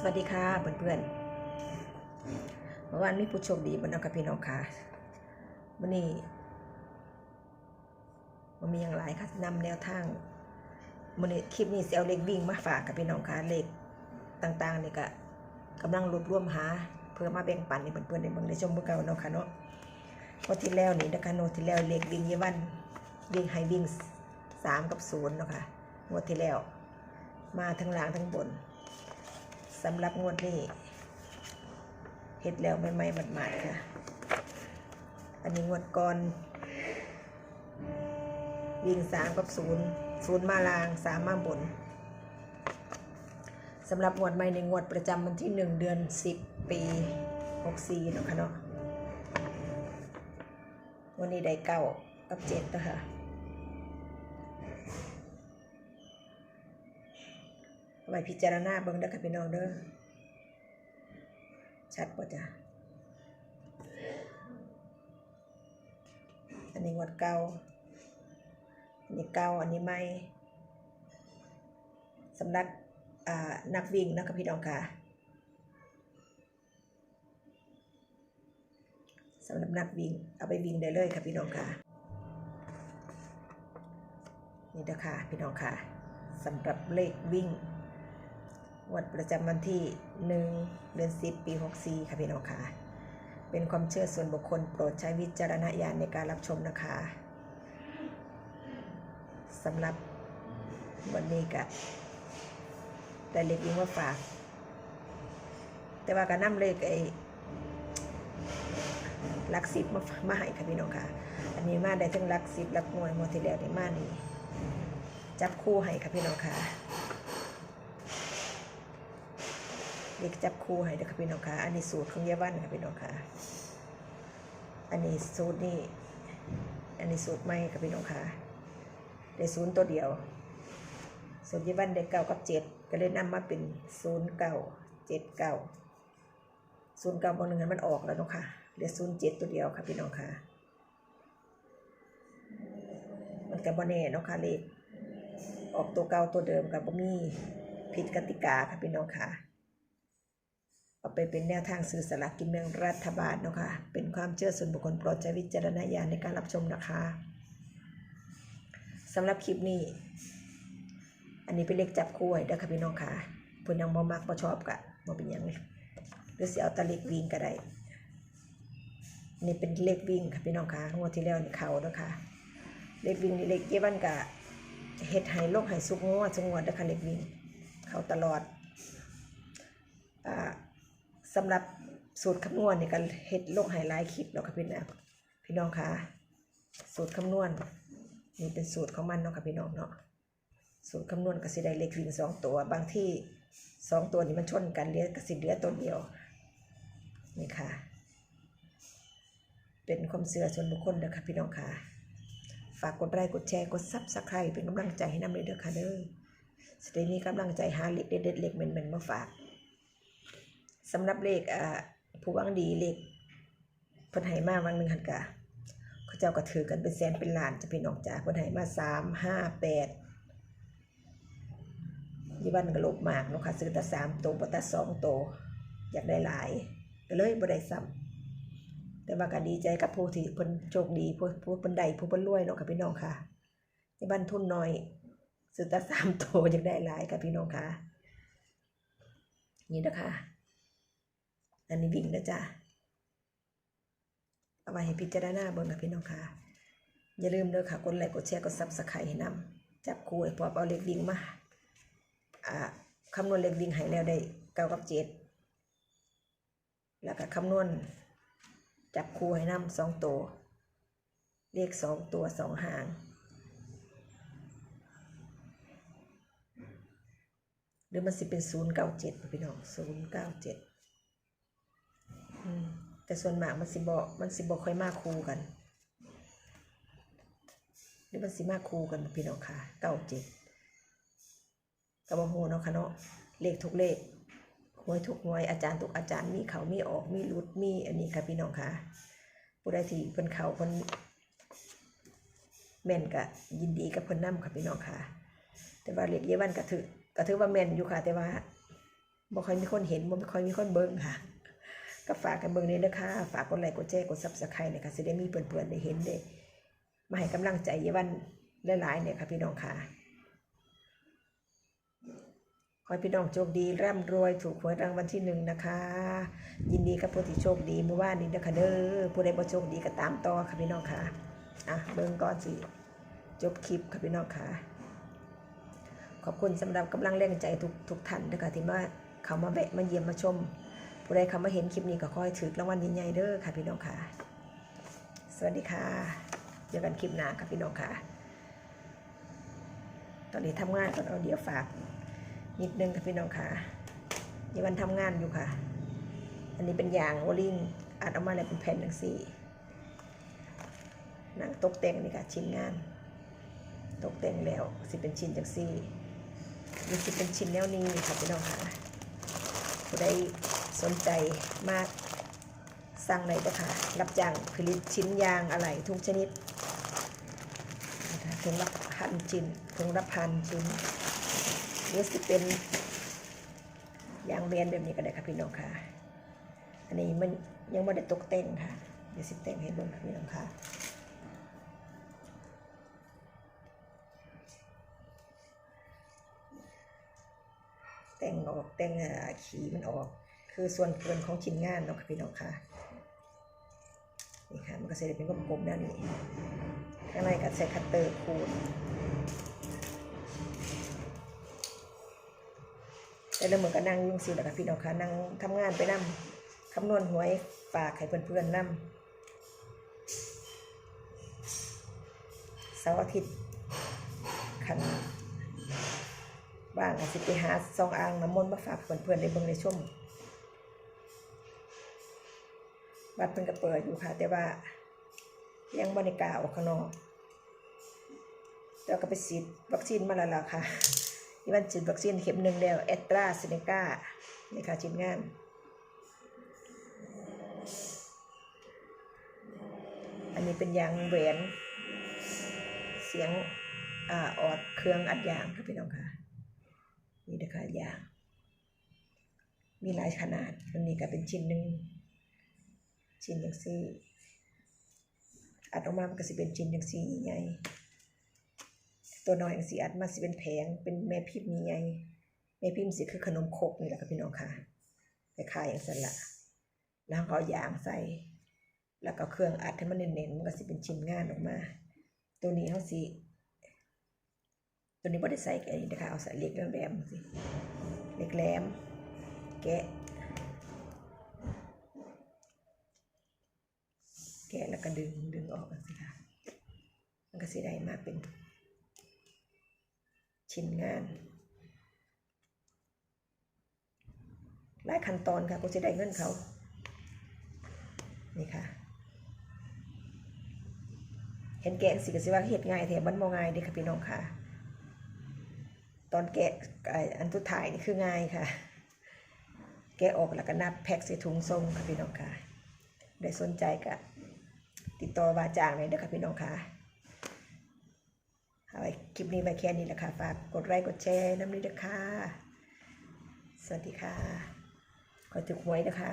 สวัสดีค่ะเพื่อนๆเมื่อวานมีผู้โชคดีบนนองกับพี่น้องค่ะวันนี้มันมีอย่างไรค่ะนำแนวทางมันนี้คลิปนี้เสียเอาเลขวิ่งมาฝากกับพี่น้องค่ะเลขต่างๆเนี่ก็กำลังรวบรวมหา เพื่อมาแบ่งปันให้เพื่อนๆในเมืองในชมเมื่อเก่าเนาะค่ะเนาะวันที่แล้วนี่นะคะโนที่แล้วเลขวิ่งเยวันวิ่งไฮวิ่งสามกับศูนย์เนาะค่ะงวดที่แล้ว มาทั้งล่างทั้งบน สำหรับงวดนี้เฮ็ดแล้วไม่ไม่หมาดๆค่ะ อันนี้งวดก่อน วิ่งสามกับศูนย์ศูนย์มาลางสามมาบนสำหรับงวดใหม่ในงวดประจำวันที่หนึ่งเดือนสิบปีหกสี่เนาะค่ะเนาะวันนี้ได้เก้ากับเจ็ดนะคะ ไว้พิจารณาเบิ่งเด้อค่ะพี่น้องเด้อชัดป่ะจ้ะอันนี้งวดเก่าอันนี้เก่าอันนี้ใหม่สำหรับอ่านักวิ่งนะคะพี่น้องค่ะสำหรับนักวิ่งเอาไปวิ่งได้เลยค่ะพี่น้องค่ะนี่เด้อค่ะพี่น้องค่ะสำหรับเลขวิ่ง วันประจำวันที่ 1 เดือน 10 ปี 64 ค่ะพี่น้องค่ะ เป็นความเชื่อส่วนบุคคลโปรดใช้วิจารณญาณในการรับชมนะคะสำหรับวันนี้ก็ได้เล็กวิ่งมาฝาก แต่ว่าก็นำเลขไอ้ลักสิบมามาให้ค่ะพี่น้องค่ะ อันนี้มาได้ทั้งลักสิบลักหน่วยหมดที่แล้วนี่มานี่จับคู่ให้ค่ะพี่น้องค่ะ เด็กจับคู่ให้เด้อค่ะพี่น้องค่ะอันนี้สูตรของยายวันค่ะพี่น้องค่ะอันนี้สูตรนี่อันนี้สูตรใหม่ค่ะพี่น้องค่ะได้ศูนย์ตัวเดียวสูตรยายวันได้เก้ากับเจ็ดก็เลยนำมาเป็นศูนย์เก้าเจ็ดเก้าศูนย์เก้าบางหนึ่งมันออกแล้วเนาะค่ะเหลือศูนย์เจ็ดตัวเดียวค่ะพี่น้องค่ะมันกับบแน่เนาะค่ะเลขออกตัวเก่าตัวเดิมกับบ่มีผิดกติกาค่ะพี่น้องค่ะ เอาไปเป็นแนวทางซื้อสลากกินแบ่งรัฐบาลเนาะค่ะเป็นความเชื่อส่วนบุคคลโปรดใช้วิจารณญาณในการรับชมนะคะสำหรับคลิปนี้ อันนี้เป็นเลขจับคู่ให้เด้อค่ะพี่น้องค่ะเพิ่นยังบ่มักบ่ชอบกะบ่เป็นหยังเลยหรือสิเอาตะเลขวิ่งก็ได้นี่เป็นเลขวิ่งค่ะพี่น้องค่ะงวดที่แล้วนี่เขาเนาะค่ะเลขวิ่งนี่เลขเก็บวันกะเฮ็ดให้โลกให้สุกงวดสุกงวดเด้อค่ะเลขวิ่ง เขาตลอด สำหรับสูตรคำนวณเนี่ยก็เฮ็ดลงไฮไลท์คลิปแล้วค่ะพี่น้องพี่น้องคะสูตรคำนวณนี่เป็นสูตรของมันเนาะค่ะพี่น้องเนาะสูตรคำนวณก็สิได้เลขวิ่งสองตัว บางที่สองตัวนี้มันชนกันเหลือก็สิเหลือตัวเดียวนี่ค่ะ เป็นความเสื่อส่วนบุคคลเด้อค่ะพี่น้องค่ะฝากกดไลค์กดแชร์กดซับสไครป์เป็นกำลังใจให้นำเลยเด้อค่ะเด้อสิได้มีกำลังใจหาเลขเด็ดเลขเหม็นๆมาฝาก สำหรับเลขอ่าผู้วังดีเลขเพิ่นให้มาวันหนึ่งหันกะเขาเจ้าก็ถือกันเป็นแสนเป็นล้านจะพี่น้องจ๋าเพิ่นให้มาสามห้าแปดยี่บ้านก็ลบมากเนาะค่ะซื้อแต่สามตัวแต่สองตัวอยากได้หลายก็เลยบ่ได้ซ้ำแต่ว่าก็ดีใจกับผู้ที่เพิ่นโชคดีผู้ผู้เพิ่นได้ผู้เพิ่นรวยเนาะค่ะพี่น้องค่ะยี่บ้านทุนน้อยซื้อแต่สามตัวอยากได้หลายค่ะพี่น้องค่ะนี่นะคะ อันนี้วิ่งนะจ๊ะเอาไว้ให้พิจารณาเบิ่งกับพี่น้องค่ะ อย่าลืมเด้อค่ะ กดไลค์กดแชร์กดซับสไครต์ให้นำจับคู่ไอ้พอบเอาเลขวิ่งมาอ่าคำนวณเลขวิ่งให้แล้วได้เก้ากับเจ็ดแล้วก็คำนวณจับคู่ให้นำสองตัวเลขสองตัวสองหาง หรือมันสิเป็นศูนย์เก้าเจ็ดพี่น้องศูนย์เก้าเจ็ด แต่ส่วนมากมันสิบอมันสิบอค่อยมาคู่กันหรือมันสิมาคู่กันพี่น้องค่ะเก้าเจ็ดกระบอกหัวเนาะค่ะเนาะเลขทุกเลขหวยทุกหวยอาจารย์ทุกอาจารย์มีเขามีออกมีรุดมีอันนี้ค่ะพี่น้องค่ะผู้ใดที่เพิ่นเขาเพิ่นแม่นก็ยินดีกับเพิ่นนํค่ะพี่น้องค่ะ แต่ว่าเลขเยาวันก็ถือก็ถือว่าแม่นอยู่ค่ะ แต่ว่าบ่ค่อยมีคนเห็นบ่ค่อยมีคนเบิ่งค่ะ ก็ฝากกันเบิ่งนี่นะคะ ฝากกดไลค์กดแชร์กด Subscribe เนี่ยค่ะสิได้มีเพื่อนๆได้เห็นได้มาให้กำลังใจเยาวันหลายๆเนี่ยค่ะพี่น้องค่ะขอให้พี่น้องโชคดีร่ำรวยถูกหวยรางวัลที่หนึ่งนะคะ ยินดีกับผู้ที่โชคดีเมื่อวานนี้นะคะเด้อผู้ใดบ่โชคดีก็ตามต่อค่ะพี่น้องค่ะอะเบิ่งก่อนสิจบคลิปค่ะพี่น้องค่ะ ขอบคุณสำหรับกำลังแรงใจทุกทุกท่านนะคะที่มาเขามาแวะมาเยี่ยมมาชม ผู้ใดเขามาเห็นคลิปนี้ก็ขอให้ถือรางวัลใหญ่ๆเด้อค่ะพี่น้องค่ะ สวัสดีค่ะ เจอกันคลิปหน้าค่ะพี่น้องค่ะ ตอนนี้ทำงานก่อนเอาเดี๋ยวฝากนิดนึงค่ะพี่น้องค่ะยี่วันทำงานอยู่ค่ะ อันนี้เป็นยางโอลิงอัดออกมาเลยเป็นแผ่นหนังสี่หนังตกแต่งนี่ค่ะชิ้นงานตกแต่งแล้วสิเป็นชิ้นจังสี่นี่สิเป็นชิ้นแนวนี้ค่ะพี่น้องค่ะผู้ใด สนใจมากสั่งเลยนะคะรับจ้างผลิตชิ้นยางอะไรทุกชนิดถุงละพันชิ้นถุงละพันชิ้นหรือสิเป็นยางเบียนแบบนี้ก็ได้ค่ะพี่น้องค่ะ อันนี้มันยังไม่ได้ตกแต่งค่ะ เดี๋ยวสิแต่งให้เบิ่งค่ะพี่น้องค่ะแต่งออกแต่งขีมันออก คือส่วนเกินของชิ้นงานเนาะค่ะพี่น้องค่ะนี่ค่ะมันก็จะได้เป็นกลมๆแล้วนี่ข้างในก็ใช้คัตเตอร์ขูดแต่ละมือนก็นั่งยุ่งสิแหละค่ะพี่น้องค่ะนั่งทำงานไปนำคำนวณหวยฝากให้เพื่อนๆนำเสาร์อาทิตย์คันว่างอาจสิไปหาซองอ่างน้ำมนต์มาฝากเพื่อนๆได้เบิ่งในชม บัดเพิ่นก็เปิดอยู่ค่ะ แต่ว่ายังบริกล้าออกข้างนอกแต่ก็ไปฉีดวัคซีนมาแล้วล่ะค่ะที่วันฉีดวัคซีนเข็มหนึ่งแล้วแอตราเซเนกานี่ค่ะชิ้นงานอันนี้เป็นยางแหวนเสียงอ่าออดเครื่องอัดยางค่ะพี่น้องค่ะนี่นะคะยาง มีหลายขนาดอันนี้ก็เป็นชิ้นหนึ่ง ชิ้นอย่างซี่อัดออกมามันก็สิเป็นชิ้นอย่างซี่ใหญ่ตัวน้อยอย่างสีอัดมาสิเป็นแผงเป็นแม่พิมพ์นี่ไงแม่พิมพ์สิคือขนมครกนี่แหละค่ะพี่น้องค่ะคล้ายอย่างนั้นละแล้วเขายางใส่ แล้วก็เครื่องอัดให้มันเน้นๆมันก็สิเป็นชิ้นงานออกมา ตัวนี้เขาสิตัวนี้บ่ได้ใส่แกะนี่นะคะเอาใส่เล็กแหลมสิเล็กแหลมแกะ แกะแล้วก็ดึงดึงออกสิค่ะมันก็สิได้มาเป็น ชิ้นงานหลายขั้นตอนค่ะกูจะได้เงินเขา นี่ค่ะ เห็นแกะสิกสิว่าเห็ดง่ายแถมมันบ่ง่ายเด้อค่ะพี่น้องค่ะ ตอนแกะอันทุดท้ายนี่คือง่ายค่ะ แกะออกแล้วก็นับแพ็คใส่ถุงส่งค่ะพี่น้องค่ะ ได้สนใจก็ ติดต่อว่าจ้างเลยนะคะพี่น้องค่ะเอาไว้คลิปนี้ไว้แค่นี้แหละค่ะฝากกดไลค์กดแชร์น้ำนี้ด้วยค่ะสวัสดีค่ะ ขอถูกหวยนะคะ